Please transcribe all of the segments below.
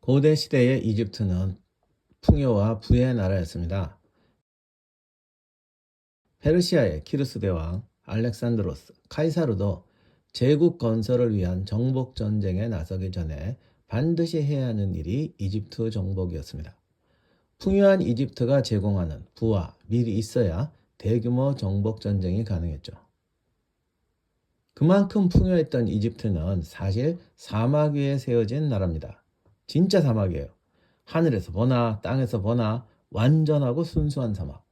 고대 시대의 이집트는 풍요와 부의 나라였습니다. 페르시아의 키르스 대왕 알렉산드로스 카이사르도 제국 건설을 위한 정복 전쟁에 나서기 전에 반드시 해야 하는 일이 이집트 정복이었습니다. 풍요한 이집트가 제공하는 부와 밀이 있어야 대규모 정복 전쟁이 가능했죠. 그만큼 풍요했던 이집트는 사실 사막 위에 세워진 나라입니다. 진짜 사막이에요. 하늘에서 보나 땅에서 보나 완전하고 순수한 사막.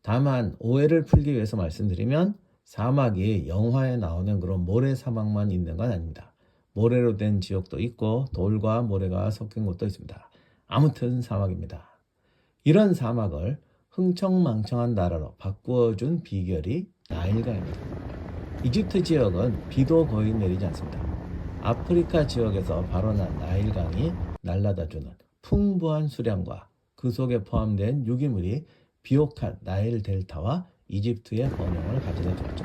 다만 오해를 풀기 위해서 말씀드리면 사막이 영화에 나오는 그런 모래 사막만 있는 건 아닙니다. 모래로 된 지역도 있고 돌과 모래가 섞인 곳도 있습니다. 아무튼 사막입니다. 이런 사막을 흥청망청한 나라로 바꾸어 준 비결이 나일강입니다. 이집트 지역은 비도 거의 내리지 않습니다. 아프리카 지역에서 발원한 나일강이 날라다주는 풍부한 수량과 그 속에 포함된 유기물이 비옥한 나일 델타와 이집트의 번영을 가져다 주었죠.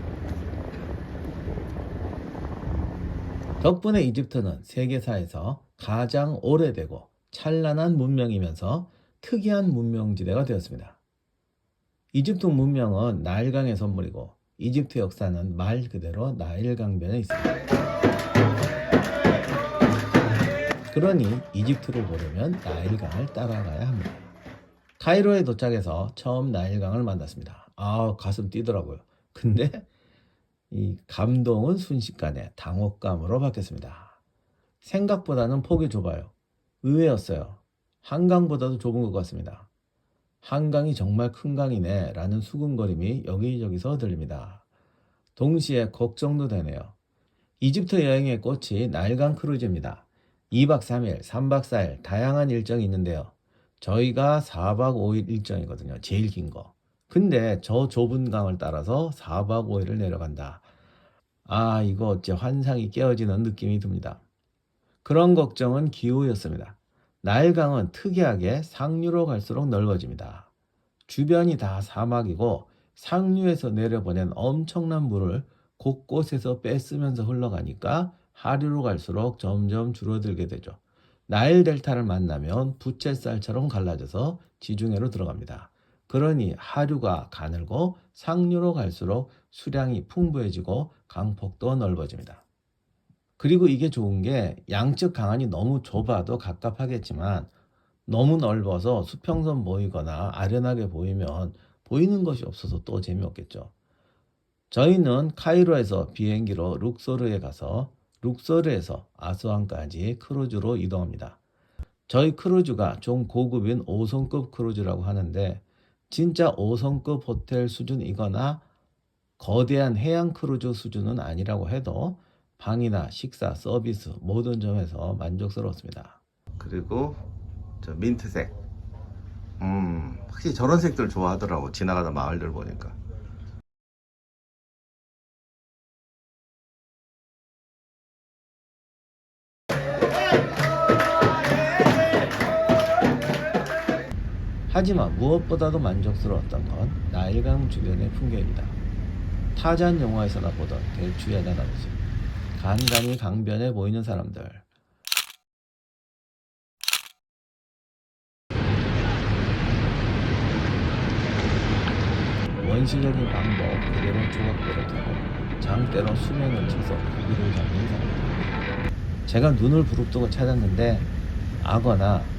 덕분에 이집트는 세계사에서 가장 오래되고 찬란한 문명이면서 특이한 문명지대가 되었습니다. 이집트 문명은 나일강의 선물이고 이집트 역사는 말 그대로 나일강변에 있습니다. 그러니 이집트를 보려면 나일강을 따라가야 합니다. 카이로에 도착해서 처음 나일강을 만났습니다. 아, 가슴 뛰더라고요. 근데 이 감동은 순식간에 당혹감으로 바뀌었습니다. 생각보다는 폭이 좁아요. 의외였어요. 한강보다도 좁은 것 같습니다. 한강이 정말 큰 강이네 라는 수군거림이 여기저기서 들립니다. 동시에 걱정도 되네요. 이집트 여행의 꽃이 나일강 크루즈입니다. 2박 3일, 3박 4일 다양한 일정이 있는데요. 저희가 4박 5일 일정이거든요. 제일 긴 거. 근데 저 좁은 강을 따라서 4박 5일을 내려간다. 아, 이거 어째 환상이 깨어지는 느낌이 듭니다. 그런 걱정은 기후였습니다. 나일강은 특이하게 상류로 갈수록 넓어집니다. 주변이 다 사막이고 상류에서 내려보낸 엄청난 물을 곳곳에서 뺏으면서 흘러가니까 하류로 갈수록 점점 줄어들게 되죠. 나일 델타를 만나면 부채살처럼 갈라져서 지중해로 들어갑니다. 그러니 하류가 가늘고 상류로 갈수록 수량이 풍부해지고 강폭도 넓어집니다. 그리고 이게 좋은 게 양측 강안이 너무 좁아도 갑갑하겠지만 너무 넓어서 수평선 보이거나 아련하게 보이면 보이는 것이 없어서 또 재미없겠죠. 저희는 카이로에서 비행기로 룩소르에 가서 룩소르에서 아스완까지 크루즈로 이동합니다. 저희 크루즈가 좀 고급인 5성급 크루즈라고 하는데 진짜 5성급 호텔 수준이거나 거대한 해양 크루즈 수준은 아니라고 해도 방이나 식사, 서비스 모든 점에서 만족스러웠습니다. 그리고 저 민트색. 음, 확실히 저런 색들 좋아하더라고. 지나가다 마을들 보니까. 하지만 무엇보다도 만족스러웠던 건 나일강 주변의 풍경입니다. 타잔 영화에서나 보던 대추야단 아버지, 간간히 강변에 보이는 사람들, 원시적인 방법 그대로 조각배를 타고 장대로 수면을 쳐서 고기를 잡는 사람들. 제가 눈을 부릅뜨고 찾았는데 악어나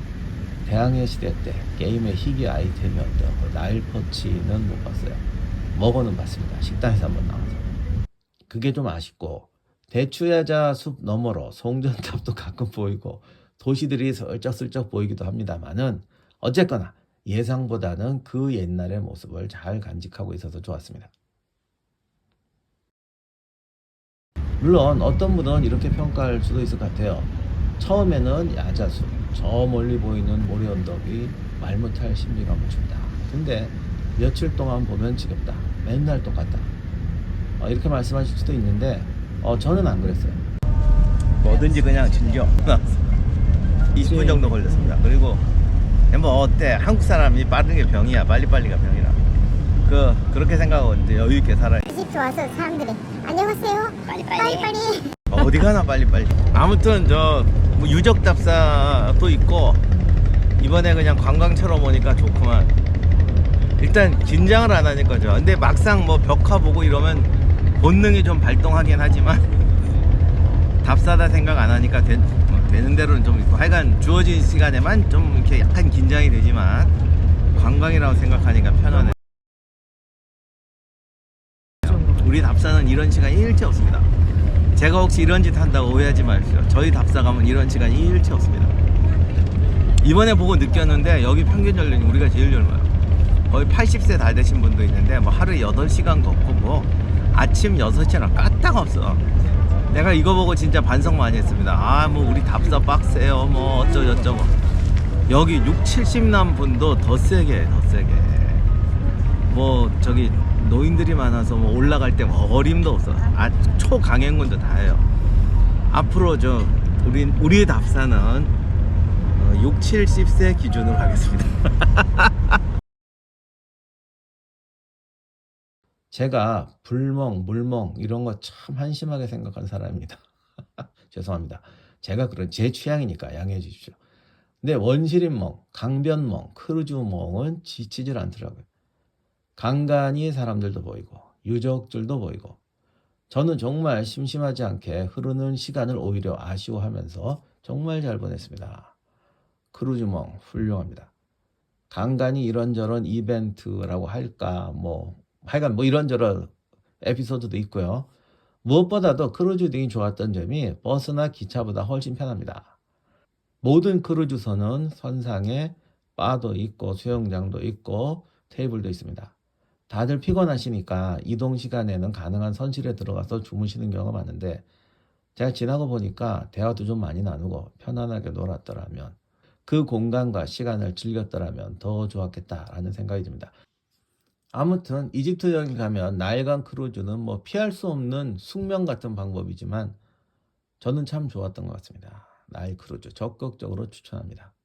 대항해 시대 때 게임의 희귀 아이템이었던 그 나일퍼치는 못 봤어요. 먹어는 봤습니다. 식당에서 한번 나와서. 그게 좀 아쉽고 대추야자 숲 너머로 송전탑도 가끔 보이고 도시들이 슬쩍슬쩍 보이기도 합니다만은 어쨌거나 예상보다는 그 옛날의 모습을 잘 간직하고 있어서 좋았습니다. 물론 어떤 분은 이렇게 평가할 수도 있을 것 같아요. 처음에는 야자수, 저 멀리 보이는 모래 언덕이 말 못할 신비감을 준다. 근데 며칠 동안 보면 지겹다. 맨날 똑같다. 어, 이렇게 말씀하실 수도 있는데 어, 저는 안 그랬어요. 뭐든지 그냥 즐겨. 20분 정도 걸렸습니다. 그리고 뭐 어때? 한국 사람이 빠른 게 병이야. 빨리빨리가 병이라. 그 그렇게 생각하고 이제 여유 있게 살아. 이집트 와서 사람들이 안녕하세요. 빨리빨리. 빨리빨리. 어디 가나 빨리빨리. 아무튼 저 뭐 유적 답사도 있고 이번에 그냥 관광처럼 오니까 좋구만. 일단 긴장을 안 하니까죠. 근데 막상 뭐 벽화 보고 이러면 본능이 좀 발동하긴 하지만 답사다 생각 안 하니까 되, 뭐 되는 대로는 좀 있고 하여간 주어진 시간에만 좀 이렇게 약간 긴장이 되지만 관광이라고 생각하니까 편하네. 우리 답사는 이런 시간이 일체 없습니다. 제가 혹시 이런 짓 한다고 오해하지 마십시오. 저희 답사 가면 이런 시간이 일체 없습니다. 이번에 보고 느꼈는데 여기 평균 연령이 우리가 제일 젊어요. 거의 80세 다 되신 분도 있는데 뭐 하루에 8시간 걷고 뭐 아침 6시나 까딱 없어. 내가 이거 보고 진짜 반성 많이 했습니다. 아 뭐 우리 답사 빡세요 뭐 어쩌저쩌고 여기 6, 70남 분도 더 세게 해, 더 세게 뭐 저기 노인들이 많아서 뭐 올라갈 때 어림도 없어 아 초강행군도 다 해요 앞으로 저 우리 우리의 답사는 어, 6, 70세 기준으로 하겠습니다 제가 불멍, 물멍 이런 거 참 한심하게 생각하는 사람입니다. 죄송합니다. 제가 그런 제 취향이니까 양해해 주십시오. 근데 원시림멍, 강변멍, 크루즈멍은 지치질 않더라고요. 간간히 사람들도 보이고 유적들도 보이고 저는 정말 심심하지 않게 흐르는 시간을 오히려 아쉬워하면서 정말 잘 보냈습니다. 크루즈멍 훌륭합니다. 간간히 이런저런 이벤트라고 할까 뭐 하여간 뭐 이런저런 에피소드도 있고요. 무엇보다도 크루즈 등이 좋았던 점이 버스나 기차보다 훨씬 편합니다. 모든 크루즈선은 선상에 바도 있고 수영장도 있고 테이블도 있습니다. 다들 피곤하시니까 이동 시간에는 가능한 선실에 들어가서 주무시는 경우가 많은데 제가 지나고 보니까 대화도 좀 많이 나누고 편안하게 놀았더라면 그 공간과 시간을 즐겼더라면 더 좋았겠다라는 생각이 듭니다. 아무튼 이집트 여행 가면 나일강 크루즈는 뭐 피할 수 없는 숙명 같은 방법이지만 저는 참 좋았던 것 같습니다. 나일 크루즈 적극적으로 추천합니다.